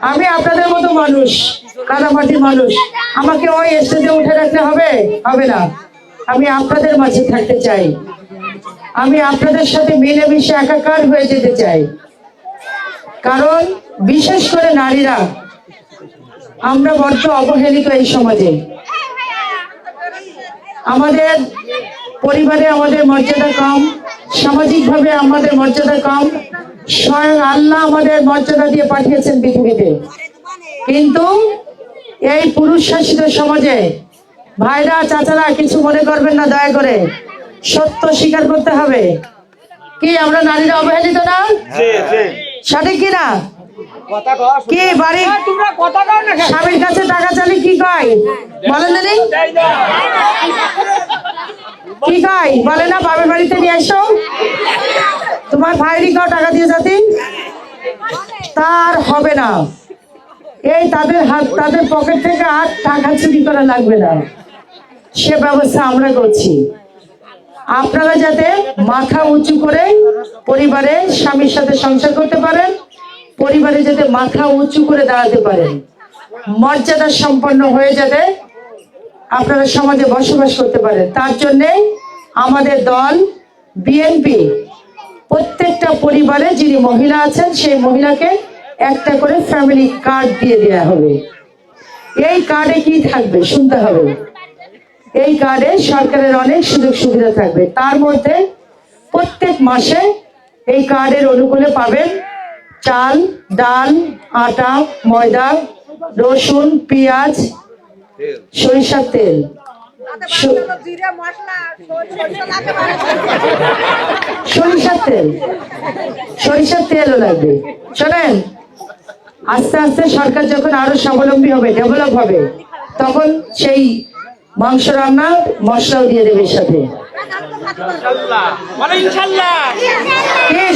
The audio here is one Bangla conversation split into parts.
আমি আপনাদের মতো মানুষ কাদামাটির মানুষ। আমাকে ওই স্টেজে উঠে রাখতে হবে? হবে না। আমি আপনাদের মাঝে থাকতে চাই। আমি আপনাদের সাথে মিলেমিশে একাকার হয়ে যেতে চাই। কারণ, বিশেষ করে নারীরা, আমরা বড্ড অবহেলিত এই সমাজে। আমাদের পরিবারে আমাদের মর্যাদা কম, সামাজিকভাবে আমাদের মর্যাদা কম স্বয়ং আল্লাহ আমাদের মর্যাদা দিয়ে পাঠিয়েছেন পৃথিবীতে। কিন্তু এই পুরুষ শাসিত সমাজে ভাইরা চাচারা কিছু মনে করবেন না দয়া করে। সত্য স্বীকার করতে হবে। কি আমরা নারীরা অবহেলিত না? সঠিক কি না? কি বাড়ি স্বামীর কাছে টাকা চালি কি কয়? বলেন দিদি কি কয়? বলে না বাবার বাড়িতে নিয়ে এসো। তোমার ভাইরি কাও টাকা দিয়ে যাতি? তার হবে না। এই তাদের হাত, তাদের পকেট থেকে আর টাকা চুরি করা লাগবে না। সে ব্যবস্থা আমরা করছি। আপনারা যাতে মাথা উঁচু করে পরিবারে স্বামীর সাথে সংসার করতে পারেন, পরিবারে যাতে মাথা উঁচু করে দাঁড়াতে পারেন। মর্যাদা সম্পন্ন হয়ে যাতে আপনারা সমাজে বসবাস করতে পারেন। তার জন্য আমাদের দল বিএনপি প্রত্যেকটা পরিবারে যিনি মহিলা আছেন, সেই মহিলাকে একটা করে ফ্যামিলি কার্ড দিয়ে দেওয়া হবে। এই কার্ডে কি থাকবে শুনতে হবে। এই কার্ডে সরকারের অনেক সুযোগ সুবিধা থাকবে। তার মধ্যে প্রত্যেক মাসে এই কার্ডের অনুকূলে পাবেন চাল, ডাল, আটা, ময়দা, রসুন, পেঁয়াজ, সরিষার তেল। সরিষার তেল। সরিষার তেলও লাগবে। শোনেন আস্তে আস্তে সরকার যখন আরও স্বাবলম্বী হবে ডেভেলপ হবে তখন সেই মাংস রান্না মশলাও দিয়ে দেবে সাথে।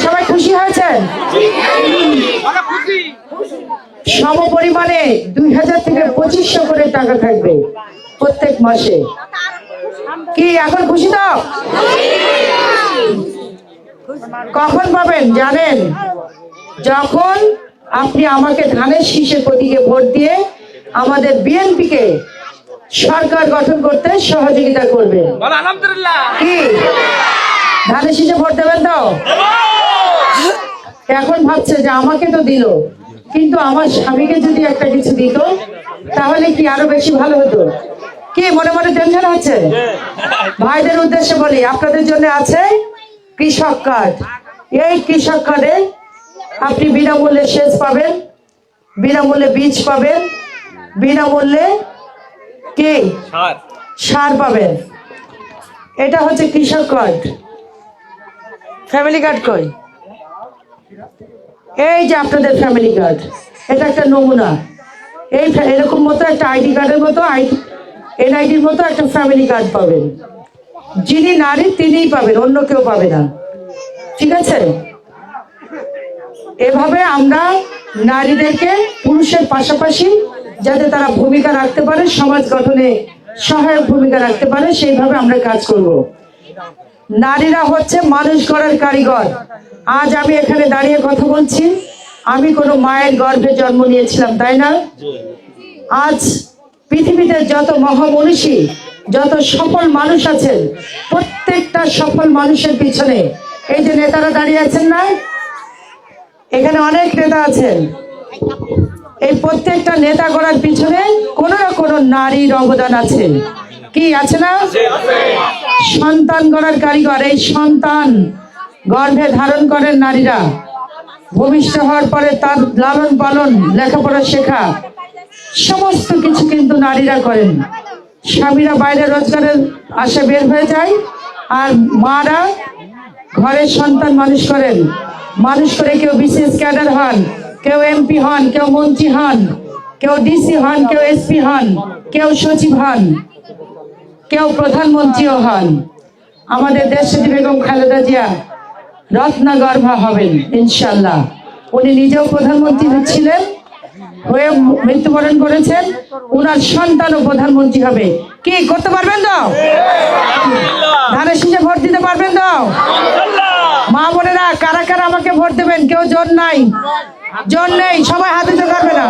সবাই খুশি হয়েছেন? মানে সম পরিমাণে দুই হাজার থেকে পঁচিশশো করে টাকা থাকবে। প্রত্যেক মাসে। কি এখন খুশি তো? কখন পাবেন? জানেন যখন আপনি আমাকে ধানের শীষের প্রতীকে ভোট দিয়ে আমাদের বিএনপি কে সরকার গঠন করতে সহযোগিতা করবেন। কি? ধানের শীষে ভোট দেবেন তো? এখন ভাবছে যে আমাকে তো দিল কিন্তু আমার স্বামীকে যদি একটা কিছু দিত তাহলে কি আরও বেশি ভালো হতো? কি মনে মনে টেনশন হচ্ছে ভাইদের উদ্দেশ্যে বলি আপনাদের জন্য আছে কৃষক কার্ড। এই কৃষক কার্ডে আপনি বিনামূল্যে সেচ পাবেন বিনামূল্যে বীজ পাবেন বিনামূল্যে কি? সার। সার পাবেন। এটা হচ্ছে কৃষক কার্ড। ফ্যামিলি কার্ড কই? এই যে আপনাদের ফ্যামিলি কার্ড এটা একটা নমুনা। এই এরকম মতো একটা আইডি কার্ডের মতো এনআইডির মতো একটা ফ্যামিলি কার্ড পাবেন। যিনি নারী, তিনিই পাবেন, অন্য কেউ পাবে না। ঠিক আছে? এভাবে আমরা নারীদেরকে পুরুষের পাশাপাশি যাতে তারা ভূমিকা রাখতে পারে, সমাজ গঠনে সহায়ক ভূমিকা রাখতে পারে, সেইভাবে আমরা কাজ করব। নারীরা হচ্ছে মানুষ গড়ার কারিগর। আজ আমি এখানে দাঁড়িয়ে কথা বলছি। আমি কোনো মায়ের গর্ভে জন্ম নিয়েছিলাম, তাই না? আজ পৃথিবীতে যত মহামনীষী, যত সফল মানুষ আছেন, প্রত্যেকটা সফল মানুষের পিছনে এই যে নেতারা দাঁড়িয়ে আছেন না, এখানে অনেক নেতা আছেন। এই প্রত্যেকটা নেতা করার পিছনে কোনো না কোনো নারীর অবদান আছে। কি আছে না? সন্তান গড়ার কারিগর, এই সন্তান গর্ভে ধারণ করেন নারীরা। ভূমিষ্ঠ হওয়ার পরে তার লালন পালন লেখাপড়া শেখা। সমস্ত কিছু কিন্তু নারীরা করেন। স্বামীরা বাইরে রোজগারের আশা বের হয়ে যায় আর মারা ঘরের সন্তান মানুষ করেন। মানুষ করে কেউ বিশেষ ক্যাডার হন, কেউ এমপি হন, কেউ মন্ত্রী হন, কেউ ডিসি হন, কেউ এসপি হন, কেউ সচিব হন, কেউ প্রধানমন্ত্রীও হন। আমাদের দেশটি বেগম খালেদা জিয়া রত্নগর্ভা হবেন ইনশাল্লাহ উনি নিজেও প্রধানমন্ত্রী ছিলেন হয়ে মৃত্যুবরণ করেছেন। সন্তান সন্তানও প্রধানমন্ত্রী হবে। কি, করতে পারবেন তো? ধানের শীষে ভোট দিতে পারবেন তো? মা বোনেরা, কারা কারা আমাকে ভোট দেবেন? কেউ জোর নাই। জোর নেই, সবাই হাতে তো পারবে না।